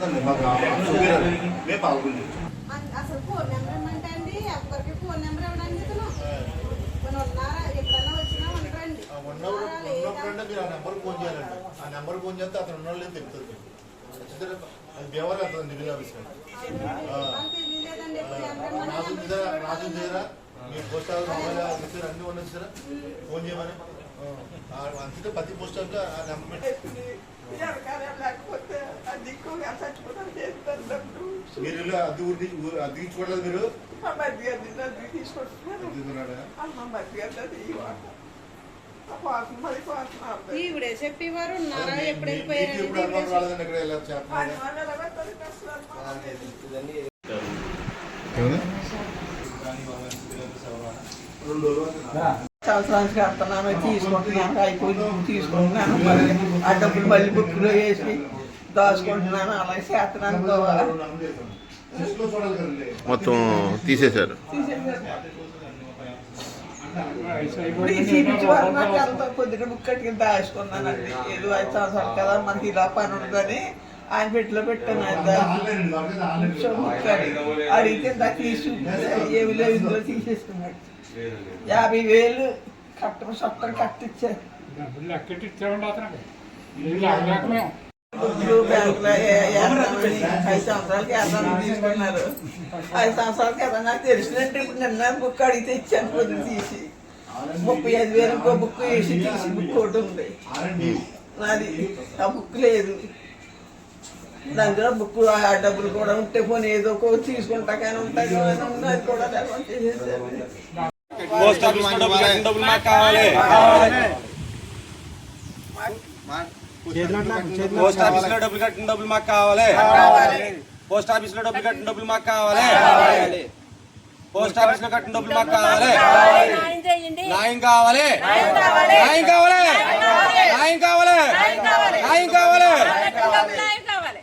మాకు చూపిరారు మేము పాల్గొంది అన్- అసలు ఫోన్ నెంబర్ ఇమ్మంటే అండి ఒక్కరికి ఫోన్ నెంబర్ ఇవ్వడానికి ఇతను మన ఉన్నారా ఎప్పుడన్నా వచ్చినా ఉండరండి ఉన్నప్పుడు ఉన్నారా లేదా? ఉన్నప్పుడంటే మీరు ఆ నెంబర్ ఫోన్ చేయాలండి ఆ నెంబర్ ఫోన్ చేస్తే అతను ఉన్నాళ్ళు లేదు తెలుస్తుంది చూసారా? అది బేవర్ అవుతుంది డిగ్రీ ఆఫీస్ నాకు తెలియలేదండి ఎప్పుడు నెంబర్ ఇమ్మని రాజు తీరా. రాజు తీరా మీ పోస్ట్ ఆఫీస్ మొబైల్ ఇచ్చారు అన్ని ఉన్నాయి సార్ ఫోన్ చేయమని ఆ, అంతే ప్రతి పోస్ట్ ఆఫీస్ ఆ నెంబర్ పెట్టి మీరు ఇల్లు అద్దె ఊరి అద్దె ఇచ్చుకోవట్లేదు మీరు? ఈవిడే చెప్పేవారు ఉన్నారా? ఎప్పుడు వెళ్ళిపోయారు సంవత్సరానికి కడుతున్నాను తీసుకుంటున్నాను అయిపోయింది తీసుకుంటున్నాను ఆ డబ్బులు మళ్ళీ బుక్లో వేసి దాచుకుంటున్నాను అలాగే చేస్తున్నాను మొత్తం తీసేశారు. కొద్దిగా బుక్ కట్టుకుని దాచుకున్నానండి ఏదో ఐదు సంవత్సరాలు కదా మనకి ఇలా పని ఉండదని ఆయన పెట్టిలో పెట్టాను ఆయన అడిగితే నాకు తీసి ఏమి లేవు ఇందులో తీసేసుకున్నాడు. యాభై వేలు కట్టడం సొట్టం కట్టించారు డబ్బులు ఇచ్చామండి అతనికి. బ్యాంకులో ఐదు సంవత్సరాలకి వేద్దామని తీసుకున్నారు. ఐదు సంవత్సరాలకి వేద్దాం నాకు తెలిసినట్టు ఇప్పుడు నిన్న బుక్ అడిగితే ఇచ్చాను పొద్దున తీసి. ముప్పై ఐదు వేలు ఇంకో బుక్ వేసి తీసి బుక్ ఒకటి ఉంది. నాది. ఆ బుక్ లేదు. దాంట్లో బుక్ ఆ డబ్బులు కూడా ఉంటే పోనీ ఏదో ఒక తీసుకుంటా కానీ ఉంది. అది కూడా లేకుండా చేసేసారు. పోస్ట్ ఆఫీస్లో డబ్బులు కట్టిన డబ్బులు మాకు కావాలి. పోస్ట్ ఆఫీస్లో డబ్బులు కట్టిన డబ్బులు మాకు కావాలి. పోస్ట్ ఆఫీస్లో కట్టిన డబ్బులు మాకు కావాలి. మాకు కావాలి. న్యాయం కావాలి. న్యాయం కావాలి. న్యాయం కావాలి. న్యాయం కావాలి.